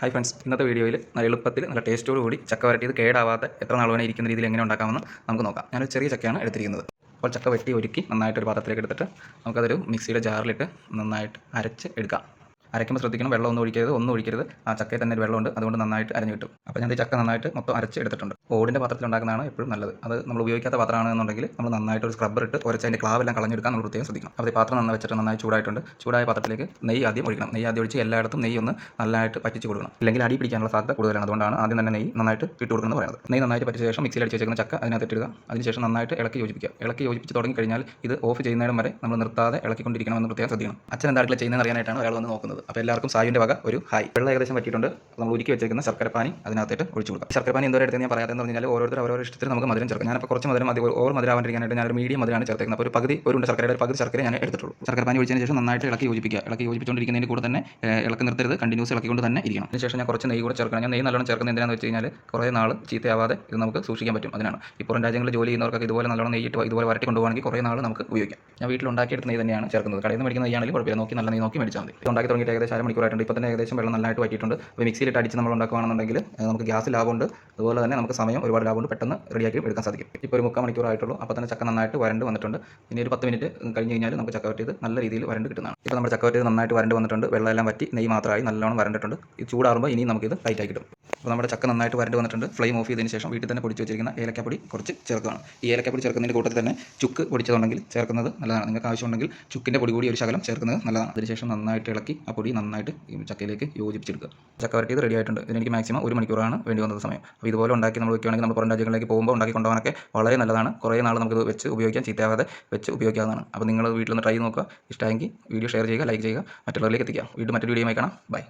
Hi friends ഇന്നത്തെ വീഡിയോയിൽ നല്ല എളുപ്പത്തിൽ നല്ല ടേസ്റ്റോട് കൂടി ചക്ക വരട്ടിയത് കേടാവാത്ത എത്ര നാൾ വേണേ ഇരിക്കുന്ന രീതിയിൽ എങ്ങനെ ഉണ്ടാക്കാമെന്ന് നമുക്ക് നോക്കാം. ഞാനൊരു ചെറിയ ചക്കയാണ് എടുത്തിരിക്കുന്നത്. അപ്പോൾ ചക്ക വെട്ടി ഒരുക്കി നന്നായിട്ട് ഒരു പാത്രത്തിലേക്ക് എടുത്തിട്ട് നമുക്കതൊരു മിക്സിയുടെ ജാറിലിട്ട് നന്നായിട്ട് അരച്ച് എടുക്കാം. അരയ്ക്കുമ്പോൾ ശ്രദ്ധിക്കണം വെള്ളം ഒന്നും ഒഴിക്കരുത് ഒന്നും ഒഴിക്കരുത്. ആ ചക്കയിൽ തന്നെ ഒരു വെള്ളമുണ്ട് അതുകൊണ്ട് നന്നായിട്ട് അരഞ്ഞു കിട്ടും. അപ്പോൾ ഞാൻ ഈ ചക്ക നന്നായിട്ട് മൊത്തം അരച്ച് എടുത്തിട്ടുണ്ട്. ഓടിന്റെ പാത്രത്തിൽ ഉണ്ടാക്കുന്നതാണ് എപ്പോഴും നല്ലത്. അത് നമ്മൾ ഉപയോഗിക്കാത്ത പാത്രമാണെന്നുണ്ടെങ്കിൽ നമ്മൾ നന്നായിട്ട് ഒരു സ്ക്രബ്ബർ ഇട്ട് ഉരച്ച് അതിന്റെ ക്ലാവെല്ലാം കളഞ്ഞെടുക്കാൻ നമ്മൾ പ്രത്യേകം ശ്രദ്ധിക്കണം. അപ്പോൾ പാത്രം നന്നായി വെച്ചിട്ട് നന്നായി ചൂടായിട്ടുണ്ട്. ചൂടായ പാത്രത്തിലേക്ക് നെയ്യ് ആദ്യം ഒഴിക്കണം. നെയ്യ് ആദ്യം ഒഴിച്ച് എല്ലായിടത്തും നെയ്യ് ഒന്ന് നന്നായിട്ട് പറ്റിച്ച് കൊടുക്കണം. അല്ലെങ്കിൽ അടി പിടിക്കാനുള്ള സാധ്യത കൂടുതലാണ്. അതുകൊണ്ടാണ് ആദ്യം തന്നെ നെയ്യ് നന്നായിട്ട് ഇട്ട് കൊടുക്കുന്നത് പറയുന്നത്. നെയ്യ് നന്നായിട്ട് പറ്റിച്ച ശേഷം മിക്സിയിൽ അടിച്ച് വെച്ചിരിക്കുന്ന ചക്ക അതിനകത്ത് ഇടുക അതിനുശേഷം നന്നായിട്ട് ഇളക്കി യോജിപ്പിക്കുക. ഇളക്കി യോജിപ്പിച്ച് തുടങ്ങി കഴിഞ്ഞാൽ ഇത് ഓഫ് ചെയ്യുന്നതിനും വരെ നമ്മൾ നിർത്താതെ ഇളക്കിക്കൊണ്ടിരിക്കണമെന്ന് പ്രത്യേകം ശ്രദ്ധിക്കണം. അച്ഛൻ എന്താ അടുക്കള ചെയ്യുന്നത് അറിയാനായിട്ടാണ് ഒരാൾ വന്ന് നോക്കുന്നത്. അപ്പോൾ എല്ലാവർക്കും സായുവിന്റെ വക ഒരു ഹായ്. വെള്ളം ഏകദേശം പറ്റിയിട്ടുണ്ട് നമ്മൾ ഉരുക്കി വെച്ചിരിക്കുന്ന ശർക്കരപ്പാനി അതിനകത്തേക്ക് ഒഴിച്ചു കൊടുക്കുക ശർക്കരപ്പാനി എന്തോരം എടുത്ത് ഞാൻ പറയാതെന്ന് പറഞ്ഞാൽ ഓരോരുത്തർ ഓരോ ഇഷ്ടത്തിന് നമുക്ക് മധുരം ചേർക്കാം. ഞാനിപ്പോൾ കുറച്ച് മധുരം മതി ഓവർ മധുരാവാണ്ടിരിക്കാനായിട്ട് ഞാനൊരു മീഡിയം മധുരമാണ് ചേർത്തേക്കുന്നത്. അപ്പോൾ ഒരു പകുതി ഒരു ശർക്കരയുടെ ഒരു പകുതി ശർക്കര ഞാൻ എടുത്തിട്ടുള്ളൂ. ശർക്കരപ്പാനി ഒഴിച്ചതിന് ശേഷം നന്നായിട്ട് ഇളക്കി യോജിപ്പിക്കുക. ഇളക്കി യോജിപ്പിച്ചുകൊണ്ടിരിക്കുന്നതിന് കൂടെ തന്നെ ഇളക്കി നിർത്തരുത്. കണ്ടിന്യൂസ് ഇളക്കിക്കൊണ്ട് തന്നെ ഇരിക്കണം. അതിനുശേഷം ഞാൻ കുറച്ച് നെയ്യ് കൂടെ ചേർക്കണം. ഞാൻ നെയ്യ് നല്ലോണം ചേർക്കുന്നത് എന്തിനാണെന്ന് വെച്ച് കഴിഞ്ഞാൽ കുറേ നാൾ ചീത്തയാവാതെ ഇത് നമുക്ക് സൂക്ഷിക്കാൻ പറ്റും. അതിനാണ്. ഈ പുറം രാജ്യങ്ങളിൽ ജോലി ചെയ്യുന്നവർക്കൊക്കെ ഇതുപോലെ നല്ലോണം നെയ്യിട്ട് ഇതുപോലെ വരട്ടി കൊണ്ടുപോകണമെങ്കിൽ കുറേ നാൾ നമുക്ക് ഉപയോഗിക്കാം. ഞാൻ വീട്ടിൽ ഉണ്ടാക്കിയെടുത്ത നെയ്യ് തന്നെയാണ് ചേർക്കുന്നത്. കടയിൽ നിന്ന് മേടിക്കുന്ന നെയ്യാണെങ്കിൽ കുഴപ്പമില്ല. നോക്കി നല്ല നെയ്യ് നോക്കി മേടിച്ചാൽ മതി. ഉണ്ടാക്കി ഉണ്ടാക്കി തുടങ്ങിയിട്ട് ഏകദേശം അര മണിക്കൂറായിട്ടുണ്ട് ഇപ്പോൾ തന്നെ ഏകദേശം വെള്ളം നല്ലതായിട്ട് വറ്റിയിട്ടുണ്ട്. അപ്പോൾ മിക്സിയിലിട്ട് അടിച്ച് നമ്മൾ ഉണ്ടാക്കുകയാണെന്നുണ്ടെങ്കിൽ നമുക്ക് ഗ്യാസ് ലാഭമുണ്ട്. അതുപോലെ തന്നെ നമുക്ക് സമയം ഒരുപാട് ലാഭമുണ്ട്. പെട്ടെന്ന് റെഡിയാക്കി എടുക്കാൻ സാധിക്കും. ഇപ്പോൾ ഒരു മുക്കാൽ മണിക്കൂറായിട്ടുള്ളൂ. അപ്പോൾ തന്നെ ചക്ക നന്നായിട്ട് വരണ്ട് വന്നിട്ടുണ്ട്. ഇനി ഒരു പത്ത് മിനിറ്റ് കഴിഞ്ഞ് കഴിഞ്ഞാൽ നമുക്ക് ചക്ക വറ്റിയത് നല്ല രീതിയിൽ വരണ്ട് കിട്ടുന്നതാണ്. ഇപ്പോൾ നമ്മുടെ ചക്ക വറ്റിയത് നന്നായിട്ട് വരണ്ട് വന്നിട്ടുണ്ട്. വെള്ളമെല്ലാം വറ്റി നെയ്യ് മാത്രമായി നല്ലോണം വരണ്ടിട്ടുണ്ട്. ഇത് ചൂടാറുമ്പോൾ ഇനിയും നമുക്കിത് ടൈറ്റായി കിട്ടും. അപ്പോൾ നമ്മുടെ ചക്ക നന്നായിട്ട് വരണ്ട് വന്നിട്ടുണ്ട്. ഫ്ലെയിം ഓഫ് ചെയ്തതിന് ശേഷം വീട്ടിൽ തന്നെ പൊടിച്ച് വെച്ചിരിക്കുന്ന ഏലക്കപ്പൊടി കുറച്ച് ചേർക്കുകയാണ്. ഈ ഏലക്കപ്പൊടി ചേർക്കുന്നതിന്റെ കൂട്ടത്തിൽ തന്നെ ചുക്ക് പൊടിച്ചതുണ്ടെങ്കിൽ ചേർക്കുന്നത് നല്ലതാണ്. നിങ്ങൾക്ക് ആവശ്യമുണ്ടെങ്കിൽ ചുക്കിന്റെ പൊടി കൂടി ഒരു ശകലം ചേർക്കുന്നത് നല്ലതാണ്. അതിനുശേഷം നന്നായിട്ട് ഇളക്കി ആ പൊടി നന്നായിട്ട് ഈ ചക്കയിലേക്ക് യോജിപ്പിച്ചെടുക്കുക. ചക്ക വരട്ടിയത് റെഡി ആയിട്ടുണ്ട്. ഇതിനെനിക്ക് മാക്സിമം ഒരു മണിക്കൂറാണ് വേണ്ടി വന്നത് സമയം. അപ്പോൾ ഇതുപോലെ ഉണ്ടാക്കി നമ്മൾ വയ്ക്കുകയാണെങ്കിൽ നമ്മൾ പുറം രാജ്യങ്ങളിലേക്ക് പോകുമ്പോൾ ഉണ്ടാക്കി കൊണ്ടുപോകാനൊക്കെ വളരെ നല്ലതാണ്. കുറേ നാൾ നമുക്കിത് വെച്ച് ഉപയോഗിക്കാൻ ചീത്തയാവാതെ വെച്ച് ഉപയോഗിക്കാവുന്നതാണ്. അപ്പോൾ നിങ്ങൾ വീട്ടിൽ നിന്ന് ട്രൈ നോക്കുക. ഇഷ്ടമെങ്കിൽ വീഡിയോ ഷെയർ ചെയ്യുക ലൈക്ക് ചെയ്യുക. മറ്റുള്ളവരിലേക്ക് എത്തിക്കുക. വീണ്ടും മറ്റൊരു വീഡിയോയുമായി കാണാം. ബൈ